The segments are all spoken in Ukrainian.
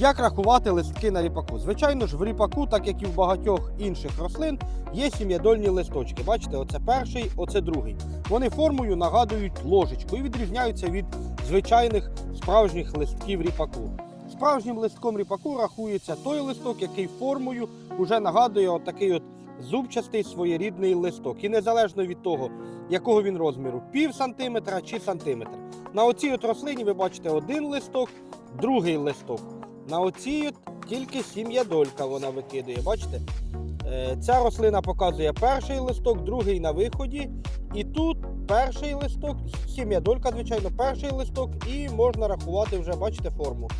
Як рахувати листки на ріпаку? Звичайно ж, в ріпаку, так як і в багатьох інших рослин, є сім'ядольні листочки. Бачите, оце перший, оце другий. Вони формою нагадують ложечку і відрізняються від звичайних справжніх листків ріпаку. Справжнім листком ріпаку рахується той листок, який формою вже нагадує отакий от зубчастий своєрідний листок. І незалежно від того, якого він розміру, пів сантиметра чи сантиметр. На оцій от рослині ви бачите один листок, другий листок. На оцій тільки тільки сім'ядолька вона викидує. Бачите? Е, Ця рослина показує перший листок, другий на виході. І тут перший листок, сім'ядолька, звичайно, перший листок, і можна рахувати вже, бачите, форму.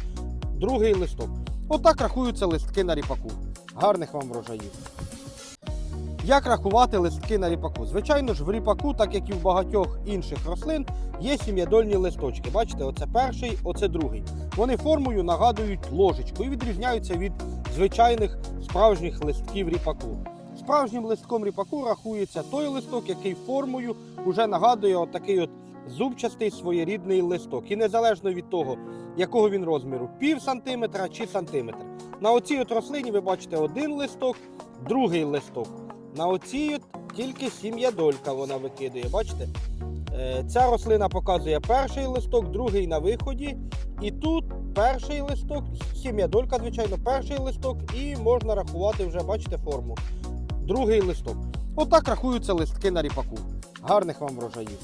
Другий листок. Отак рахуються листки на ріпаку. Гарних вам врожаїв. Як рахувати листки на ріпаку? Звичайно ж, в ріпаку, так як і в багатьох інших рослин, є сім'ядольні листочки. Бачите, оце перший, оце другий. Вони формою нагадують ложечку і відрізняються від звичайних справжніх листків ріпаку. Справжнім листком ріпаку рахується той листок, який формою вже нагадує отакий от зубчастий своєрідний листок. І незалежно від того, якого він розміру, пів сантиметра чи сантиметр. На оцій от рослині ви бачите один листок, другий листок. На оцій тільки сім'я долька вона викидує. Бачите? Е, Ця рослина показує перший листок, другий на виході. І тут перший листок, сім'ядолька, звичайно, перший листок, і можна рахувати вже, бачите, форму. Другий листок. Отак рахуються листки на ріпаку. Гарних вам врожаїв.